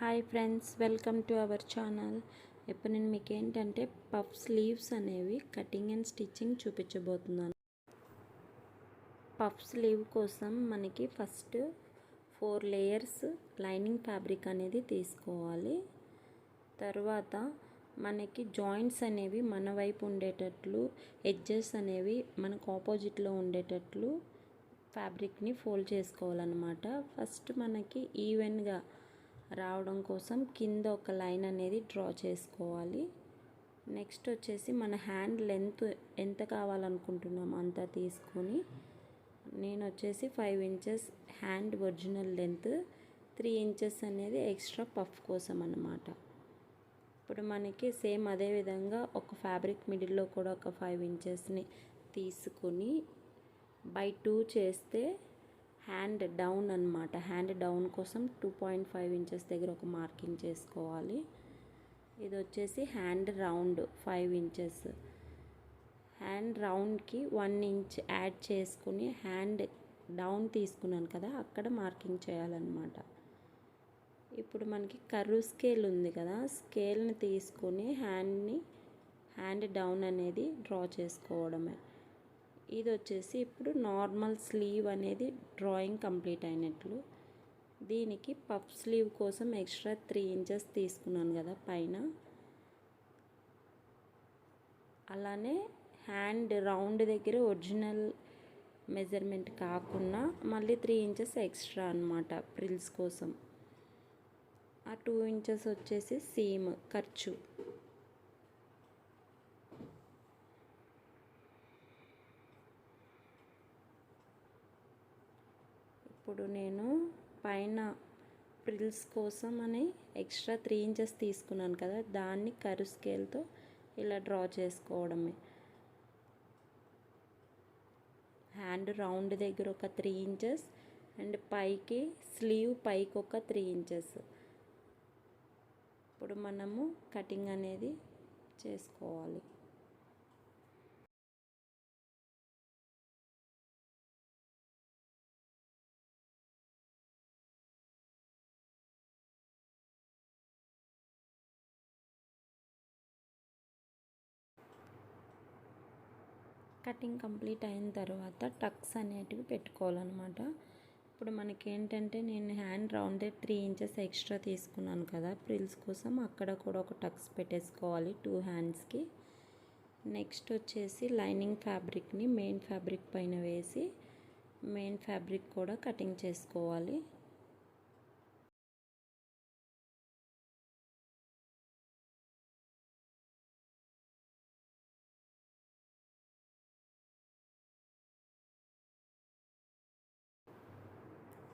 Hi friends welcome to our channel. ఇప్పుడు నేను మీకు ఏంటంటే పఫ్ స్లీవ్స్ అనేవి కటింగ్ అండ్ స్టిచ్చింగ్ చూపించబోతున్నాను. పఫ్ స్లీవ్ కోసం మనకి first four layers lining fabric అనేది తీసుకోవాలి. తర్వాత మనకి జాయింట్స్ అనేవి మన వైపు ఉండేటట్లు ఎడ్జెస్ అనేవి మనకు ఆపోజిట్లో ఉండేటట్లు ఫ్యాబ్రిక్ని ఫోల్డ్ చేసుకోవాలన్నమాట. ఫస్ట్ మనకి ఈవెన్గా రావడం కోసం కింద ఒక లైన్ అనేది డ్రా చేసుకోవాలి. నెక్స్ట్ వచ్చేసి మన హ్యాండ్ లెంత్ ఎంత కావాలనుకుంటున్నాం అంత తీసుకొని నేను వచ్చేసి five inches hand original length three inches అనేది ఎక్స్ట్రా పఫ్ కోసం అన్నమాట. ఇప్పుడు మనకి సేమ్ అదే విధంగా ఒక ఫ్యాబ్రిక్ మిడిల్లో కూడా ఒక ఫైవ్ ఇంచెస్ని తీసుకుని బై టూ చేస్తే హ్యాండ్ డౌన్ అనమాట హ్యాండ్ డౌన్ కోసం టూ పాయింట్ ఫైవ్ ఇంచెస్ దగ్గర ఒక మార్కింగ్ చేసుకోవాలి. ఇది వచ్చేసి hand round five inches. Hand రౌండ్కి one inch add చేసుకుని హ్యాండ్ డౌన్ తీసుకున్నాను కదా అక్కడ మార్కింగ్ చేయాలన్నమాట. ఇప్పుడు మనకి కర్రు స్కేల్ ఉంది కదా స్కేల్ని తీసుకొని హ్యాండ్ని హ్యాండ్ డౌన్ అనేది డ్రా చేసుకోవడమే. ఇది వచ్చేసి ఇప్పుడు నార్మల్ స్లీవ్ అనేది డ్రాయింగ్ కంప్లీట్ అయినట్లు. దీనికి పఫ్ స్లీవ్ కోసం ఎక్స్ట్రా త్రీ ఇంచెస్ తీసుకున్నాను కదా పైన. అలానే హ్యాండ్ రౌండ్ దగ్గర ఒరిజినల్ మెజర్మెంట్ కాకుండా మళ్ళీ త్రీ ఇంచెస్ ఎక్స్ట్రా అనమాట ప్రిల్స్ కోసం. ఆ టూ ఇంచెస్ వచ్చేసి సీమ్ ఖర్చు. ఇప్పుడు నేను పైన ప్రిల్స్ కోసం అని ఎక్స్ట్రా త్రీ ఇంచెస్ తీసుకున్నాను కదా దాన్ని కరు స్కేల్తో ఇలా డ్రా చేసుకోవడమే. హ్యాండ్ రౌండ్ దగ్గర ఒక త్రీ ఇంచెస్ అండ్ పైకి స్లీవ్ పైకి ఒక త్రీ ఇంచెస్. ఇప్పుడు మనము కటింగ్ అనేది చేసుకోవాలి. కటింగ్ కంప్లీట్ అయిన తర్వాత టక్స్ అనేటివి పెట్టుకోవాలన్నమాట. ఇప్పుడు మనకి ఏంటంటే నేను hand round three inches extra తీసుకున్నాను కదా ప్రిల్స్ కోసం అక్కడ కూడా ఒక టక్స్ పెట్టేసుకోవాలి టూ హ్యాండ్స్కి. నెక్స్ట్ వచ్చేసి లైనింగ్ ఫ్యాబ్రిక్ని మెయిన్ ఫ్యాబ్రిక్ పైన వేసి మెయిన్ ఫ్యాబ్రిక్ కూడా కటింగ్ చేసుకోవాలి.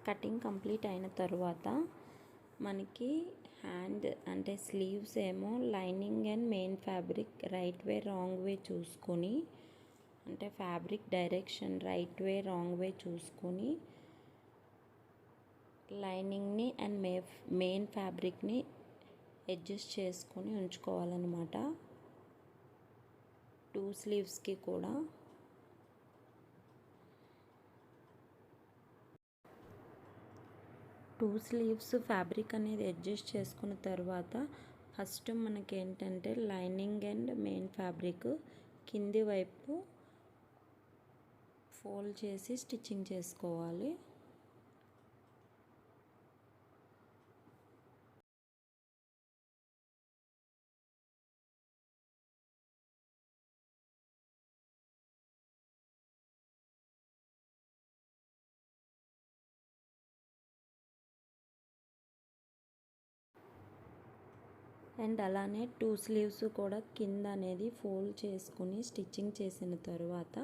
కటింగ్ కంప్లీట్ అయిన తర్వాత మనకి హ్యాండ్ అంటే స్లీవ్స్ ఏమో lining and main fabric right way wrong way చూసుకొని అంటే fabric direction right way wrong way చూసుకొని లైనింగ్ని అండ్ మే మెయిన్ ఫ్యాబ్రిక్ని అడ్జస్ట్ చేసుకొని ఉంచుకోవాలన్నమాట. టూ స్లీవ్స్కి కూడా. టూ స్లీవ్స్ ఫ్యాబ్రిక్ అనేది అడ్జస్ట్ చేసుకున్న తర్వాత ఫస్ట్ మనకి ఏంటంటే లైనింగ్ అండ్ మెయిన్ ఫ్యాబ్రిక్ కింది వైపు ఫోల్డ్ చేసి స్టిచ్చింగ్ చేసుకోవాలి. అండ్ అలానే టూ స్లీవ్స్ కూడా కింద అనేది ఫోల్డ్ చేసుకుని స్టిచ్చింగ్ చేసిన తర్వాత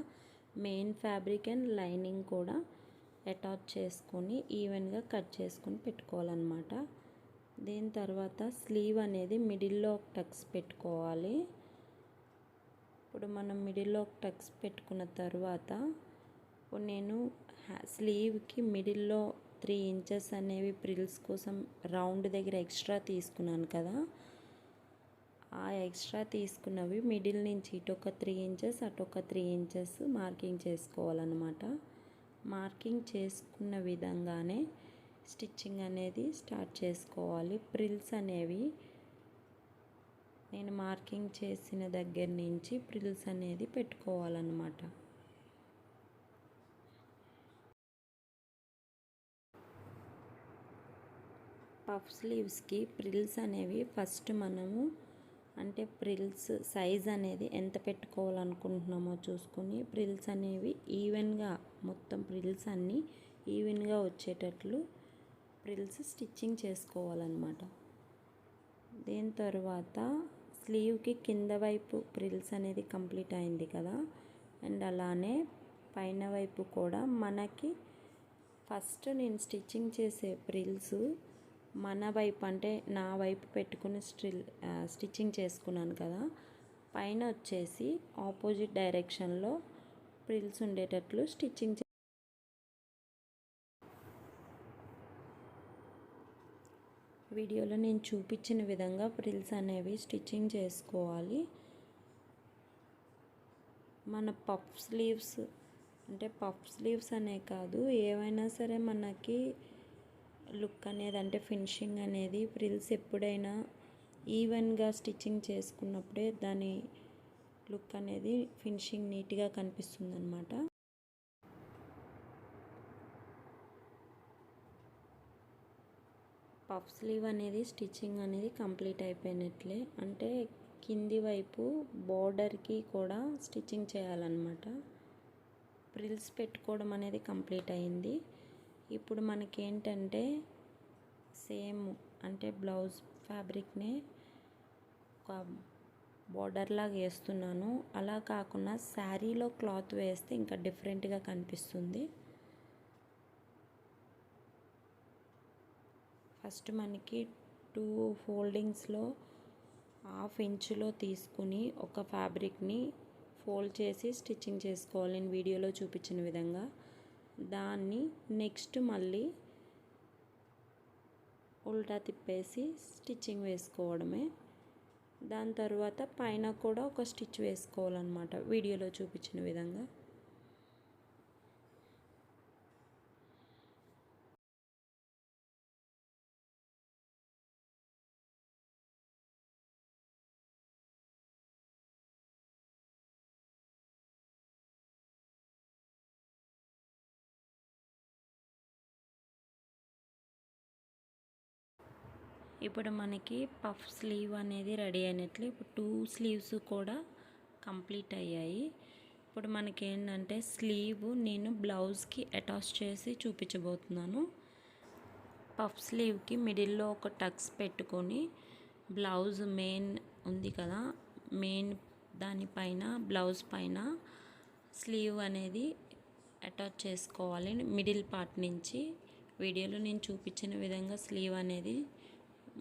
మెయిన్ ఫ్యాబ్రిక్ అండ్ లైనింగ్ కూడా అటాచ్ చేసుకొని ఈవెన్గా కట్ చేసుకొని పెట్టుకోవాలన్నమాట. దీని తర్వాత స్లీవ్ అనేది మిడిల్లో ఒక టక్స్ పెట్టుకోవాలి. ఇప్పుడు మనం మిడిల్లో ఒక టక్స్ పెట్టుకున్న తర్వాత ఇప్పుడు నేను స్లీవ్కి మిడిల్లో త్రీ ఇంచెస్ అనేవి ప్రిల్స్ కోసం రౌండ్ దగ్గర ఎక్స్ట్రా తీసుకున్నాను కదా. ఆ ఎక్స్ట్రా తీసుకున్నవి మిడిల్ నుంచి ఇటు ఒక త్రీ ఇంచెస్ అటు ఒక త్రీ ఇంచెస్ మార్కింగ్ చేసుకోవాలన్నమాట. మార్కింగ్ చేసుకున్న విధంగానే స్టిచ్చింగ్ అనేది స్టార్ట్ చేసుకోవాలి. ప్రిల్స్ అనేవి నేను మార్కింగ్ చేసిన దగ్గర నుంచి ప్రిల్స్ అనేది పెట్టుకోవాలన్నమాట. పఫ్ స్లీవ్స్కి ప్రిల్స్ అనేవి ఫస్ట్ మనము అంటే ప్రిల్స్ సైజ్ అనేది ఎంత పెట్టుకోవాలనుకుంటున్నామో చూసుకొని ప్రిల్స్ అనేవి ఈవెన్గా మొత్తం ప్రిల్స్ అన్నీ ఈవెన్గా వచ్చేటట్లు ప్రిల్స్ స్టిచ్చింగ్ చేసుకోవాలన్నమాట. దీని తర్వాత స్లీవ్కి కింద వైపు ప్రిల్స్ అనేది కంప్లీట్ అయింది కదా అండ్ అలానే పైన వైపు కూడా మనకి ఫస్ట్ నేను స్టిచ్చింగ్ చేసే ప్రిల్స్ మన వైపు అంటే నా వైపు పెట్టుకుని స్టిల్ స్టిచ్చింగ్ చేసుకున్నాను కదా. పైన వచ్చేసి ఆపోజిట్ డైరెక్షన్లో ప్రిల్స్ ఉండేటట్లు స్టిచ్చింగ్ వీడియోలో నేను చూపించిన విధంగా ప్రిల్స్ అనేవి స్టిచ్చింగ్ చేసుకోవాలి. మన పఫ్ స్లీవ్స్ అంటే పఫ్ స్లీవ్స్ అనే కాదు ఏవైనా సరే మనకి లుక్ అనేది అంటే ఫినిషింగ్ అనేది ప్రిల్స్ ఎప్పుడైనా ఈవెన్గా స్టిచ్చింగ్ చేసుకున్నప్పుడే దాని లుక్ అనేది ఫినిషింగ్ నీట్గా కనిపిస్తుంది అనమాట పఫ్ స్లీవ్ అనేది స్టిచ్చింగ్ అనేది కంప్లీట్ అయిపోయినట్లే. అంటే కింది వైపు బోర్డర్కి కూడా స్టిచ్చింగ్ చేయాలన్నమాట. ప్రిల్స్ పెట్టుకోవడం అనేది కంప్లీట్ అయింది. ఇప్పుడు మనకేంటంటే సేమ్ అంటే బ్లౌజ్ ఫ్యాబ్రిక్నే ఒక బోర్డర్లాగా వేస్తున్నాను. అలా కాకుండా శారీలో క్లాత్ వేస్తే ఇంకా డిఫరెంట్గా కనిపిస్తుంది. ఫస్ట్ మనకి టూ ఫోల్డింగ్స్లో హాఫ్ ఇంచులో తీసుకుని ఒక ఫ్యాబ్రిక్ని ఫోల్డ్ చేసి స్టిచ్చింగ్ చేసుకోవాలి. నేను వీడియోలో చూపించిన విధంగా. దాన్ని నెక్స్ట్ మళ్ళీ ఉల్టా తిప్పేసి స్టిచ్చింగ్ వేసుకోవడమే. దాని తర్వాత పైన కూడా ఒక స్టిచ్ వేసుకోవాలన్నమాట. వీడియోలో చూపించిన విధంగా. ఇప్పుడు మనకి పఫ్ స్లీవ్ అనేది రెడీ అయినట్లు ఇప్పుడు టూ స్లీవ్స్ కూడా కంప్లీట్ అయ్యాయి. ఇప్పుడు మనకి ఏంటంటే స్లీవ్ నేను బ్లౌజ్కి అటాచ్ చేసి చూపించబోతున్నాను. పఫ్ స్లీవ్కి మిడిల్లో ఒక టక్స్ పెట్టుకొని బ్లౌజ్ మెయిన్ ఉంది కదా మెయిన్ దానిపైన బ్లౌజ్ పైన స్లీవ్ అనేది అటాచ్ చేసుకోవాలి. మిడిల్ పార్ట్ నుంచి వీడియోలో నేను చూపించిన విధంగా స్లీవ్ అనేది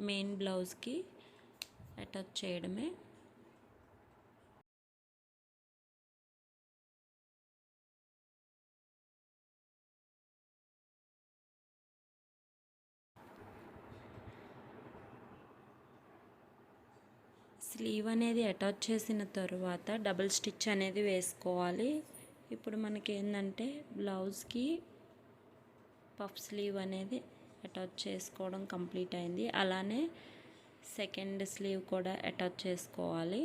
మెయిన్ బ్లౌజ్కి అటాచ్ చేయడమే. స్లీవ్ అనేది అటాచ్ చేసిన తర్వాత డబుల్ స్టిచ్ అనేది వేసుకోవాలి. ఇప్పుడు మనకి ఏంటంటే బ్లౌజ్కి పఫ్ స్లీవ్ అనేది అటాచ్ చేసుకోవడం కంప్లీట్ అయింది. అలానే సెకండ్ స్లీవ్ కూడా అటాచ్ చేసుకోవాలి.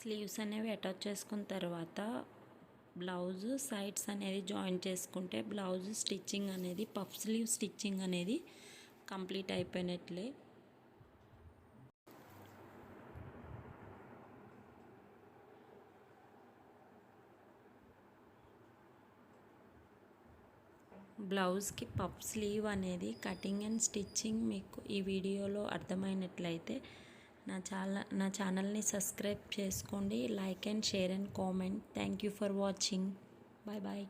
స్లీవ్స్ అనేవి అటాచ్ చేసుకున్న తర్వాత బ్లౌజ్ సైడ్స్ అనేది జాయిన్ చేసుకుంటే బ్లౌజ్ స్టిచ్చింగ్ అనేది పఫ్ స్లీవ్ స్టిచ్చింగ్ అనేది కంప్లీట్ అయిపోయినట్లే. బ్లౌజ్కి పఫ్ స్లీవ్ అనేది కటింగ్ అండ్ స్టిచ్చింగ్ మీకు ఈ వీడియోలో అర్థమైనట్లయితే నా చాలా నా ఛానల్ని సబ్స్క్రైబ్ చేసుకోండి. Like and share and comment. Thank you for watching. Bye bye.